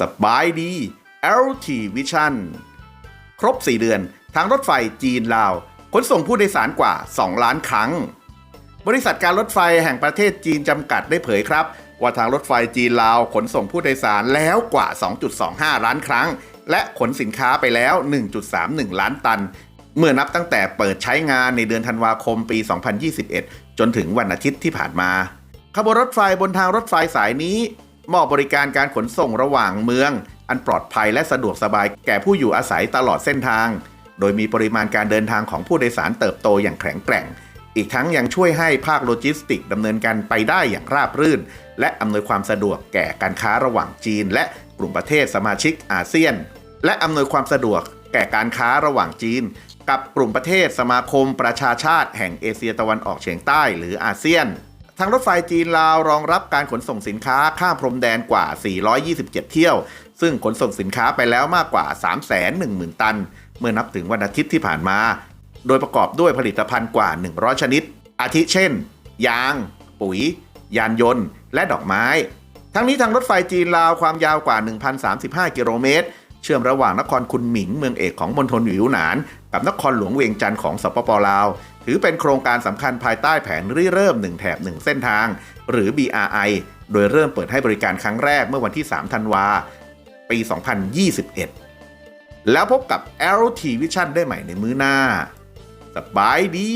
สบายดี LT Vision ครบ 4 เดือน ทางรถไฟจีนลาว ขนส่งผู้โดยสารกว่า 2 ล้านครั้ง บริษัทการรถไฟแห่งประเทศจีนจำกัดได้เผยครับ ว่าทางรถไฟจีนลาว ขนส่งผู้โดยสารแล้วกว่า 2.25 ล้านครั้ง และขนสินค้าไปแล้ว 1.31 ล้านตัน เมื่อนับตั้งแต่เปิดใช้งานในเดือนธันวาคมปี 2021 จนถึงวันอาทิตย์ที่ผ่านมาขบวนรถไฟบนทางรถไฟสายนี้ มอบบริการการขนส่งระหว่างเมือง อันปลอดภัยและสะดวกสบายแก่ผู้อยู่อาศัยตลอดเส้นทาง โดยมีปริมาณการเดินทางของผู้โดยสารเติบโตอย่างแข็งแกร่ง อีกทั้งยังช่วยให้ภาคโลจิสติกดำเนินการไปได้อย่างราบรื่น และอำนวยความสะดวกแก่การค้าระหว่างจีน และกลุ่มประเทศสมาชิกอาเซียน และอำนวยความสะดวกแก่การค้าระหว่างจีน กับกลุ่มประเทศสมาคมประชาชาติแห่งเอเชียตะวันออกเฉียงใต้หรืออาเซียน ทางรถไฟจีนลาวรองรับการขนส่งสินค้าข้ามพรมแดนกว่า 427 เที่ยว ซึ่งขนส่งสินค้าไปแล้วมากกว่า 310,000 ตัน เมื่อนับถึงวันอาทิตย์ที่ผ่านมา โดยประกอบด้วยผลิตภัณฑ์กว่า 100 ชนิด อาทิเช่น ยาง ปุ๋ย ยานยนต์ และดอกไม้ ทั้งนี้ทางรถไฟจีนลาวความยาวกว่า 1,035 กิโลเมตร เชื่อมระหว่างนครคุนหมิงเมืองเอกของมณฑลหวิวหนาน กับนครหลวงเวียงจันทร์ของสปปลาว ถือเป็นโครงการสำคัญภายใต้แผนริเริ่ม 1 แถบ 1 เส้นทาง หรือ BRI โดยเริ่มเปิดให้บริการครั้งแรกเมื่อวันที่ 3 ธันวา ปี 2021 แล้วพบกับ LT Vision ได้ใหม่ในมื้อหน้า สบายดี